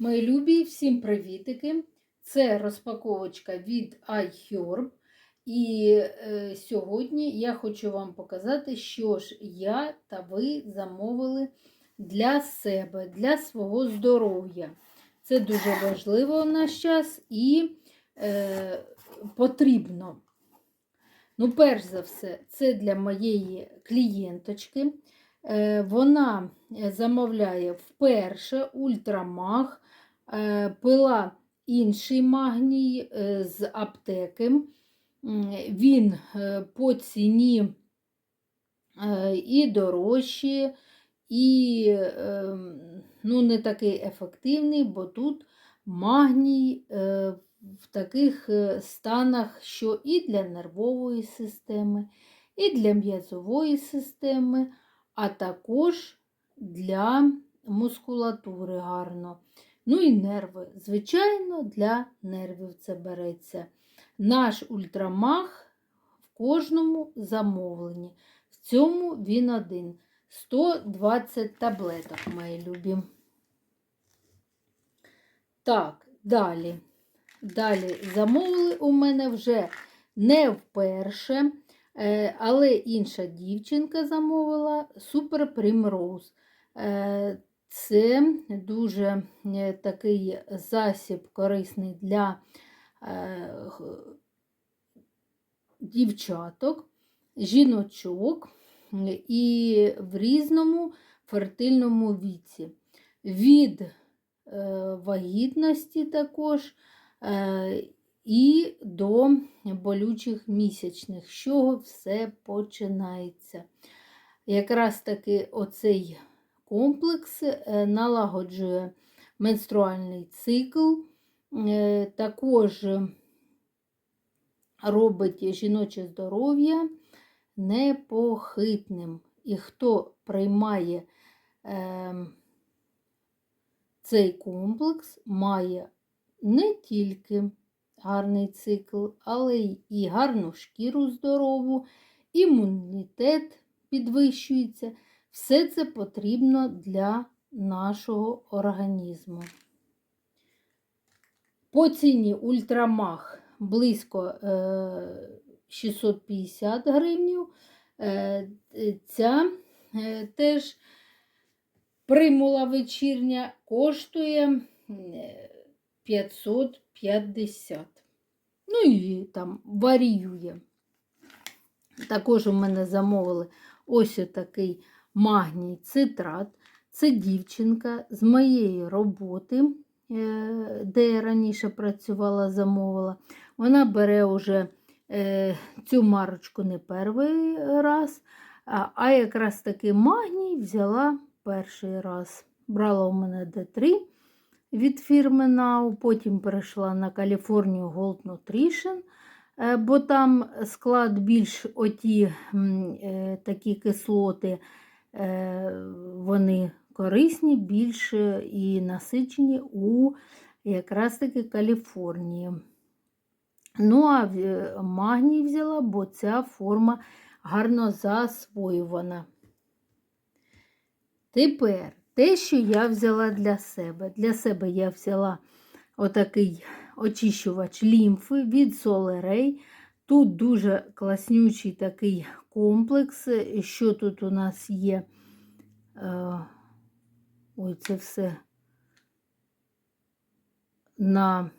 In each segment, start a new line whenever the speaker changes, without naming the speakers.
Мої любі, всім привітики! Це розпаковочка від iHerb. І е, сьогодні я хочу вам показати, що ж я та ви замовили для себе, для свого здоров'я. Це дуже важливо в наш час і е, потрібно. Ну, перш за все, це для моєї клієнточки. Е, Вона замовляє вперше ультрамаг, е, пила інший магній е, з аптеки. Він е, по ціні е, і дорожчий, і е, ну, не такий ефективний, бо тут магній е, в таких е, станах, що і для нервової системи, і для м'язової системи, а також для мускулатури гарно. Ну і нерви. Звичайно, для нервів це береться. Наш ультрамаг в кожному замовленні. В цьому він один. 120 таблеток, мої любі. Так, далі. Далі замовили у мене вже не вперше, але інша дівчинка замовила Super Primrose. Е, Це дуже е, такий засіб корисний для дівчаток, жіночок і в різному фертильному віці. Від вагітності також і до болючих місячних, з чого все починається. Якраз таки оцей комплекс е, налагоджує менструальний цикл, е, також робить жіноче здоров'я непохитним. І хто приймає е, цей комплекс, має не тільки гарний цикл, але і гарну шкіру здорову, імунітет підвищується. Все це потрібно для нашого організму. По ціні ультрамах близько 650 е, гривнів. Е, ця е, теж примула вечірня коштує 550. Ну і там варіює. Також у мене замовили ось такий магній цитрат. Це дівчинка з моєї роботи, е, де я раніше працювала, замовила. Вона бере вже е, цю марочку не перший раз, а якраз таки магній взяла перший раз. Брала у мене Д3 від фірми Now, потім перейшла на California Gold Nutrition, е, бо там склад більш оті е, такі кислоти, е, вони корисні, більш і насичені у якраз таки Каліфорнії. Ну, а магній взяла, бо ця форма гарно засвоювана. Тепер те, що я взяла для себе. Для себе я взяла отакий очищувач лімфи від Солерей. Тут дуже класнючий такий комплекс. Що тут у нас є? Е, ой, це все на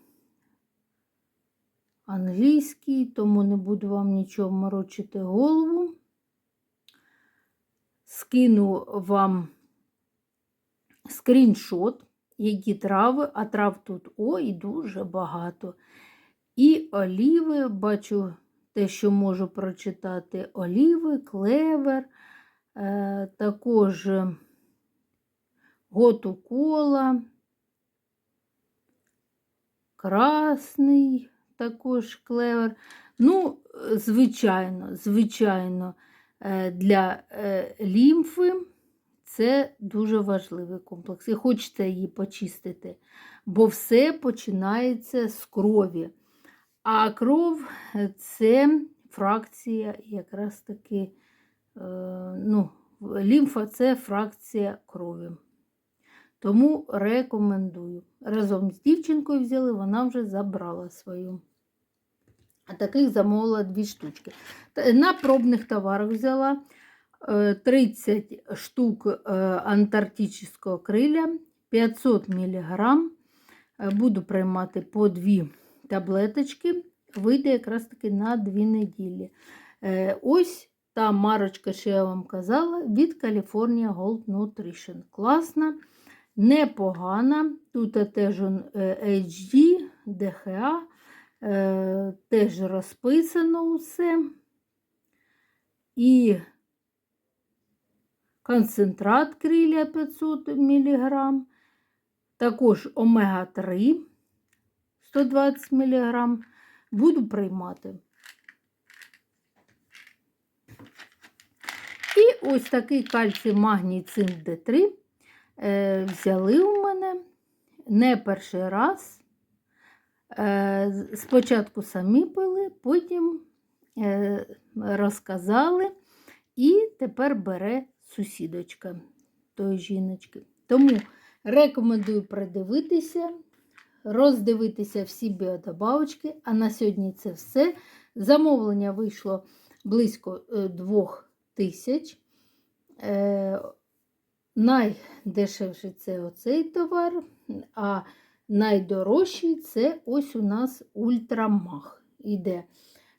англійській, тому не буду вам нічого морочити голову. Скину вам скріншот, які трави, а трав тут ой, дуже багато. І оліви, бачу те, що можу прочитати: оліви, клевер, е, також готу кола, красний також клевер. Ну, звичайно, звичайно, е, для е, лімфи. Це дуже важливий комплекс. І хочете її почистити, бо все починається з крові. А кров це фракція, якраз таки, е, ну, лімфа це фракція крові. Тому рекомендую. разом з дівчинкою взяли, вона вже забрала свою. А таких замовила дві штучки. На пробних товарах взяла 30 штук е, антарктичного криля, 500 мг. Буду приймати по дві таблеточки. Вийде якраз таки на дві неділі. Ось та марочка, що я вам казала, від California Gold Nutrition. Класна, непогана. Тут теж е, HD, DHA, е, теж розписано усе. І концентрат криля 500 мг. Також омега-3 120 мг. Буду приймати. І ось такий кальцій магній цинк Д3 е, взяли у мене не перший раз. Е, спочатку самі пили, потім е, розказали, і тепер бере сусідочка тої жіночки. Тому рекомендую придивитися, роздивитися всі біодобавочки. А на сьогодні це все. Замовлення вийшло близько е, двох тисяч. Е, Найдешевший це оцей товар, а найдорожчий це ось у нас ультрамаг іде.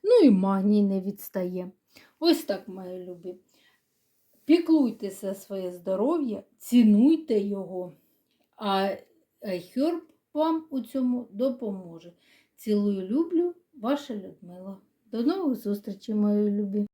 Ну і магній не відстає. Ось так, мої любі. Піклуйтеся своє здоров'я, цінуйте його, а Herb вам у цьому допоможе. Цілую, люблю, ваша Людмила. До нових зустрічей, мої любі!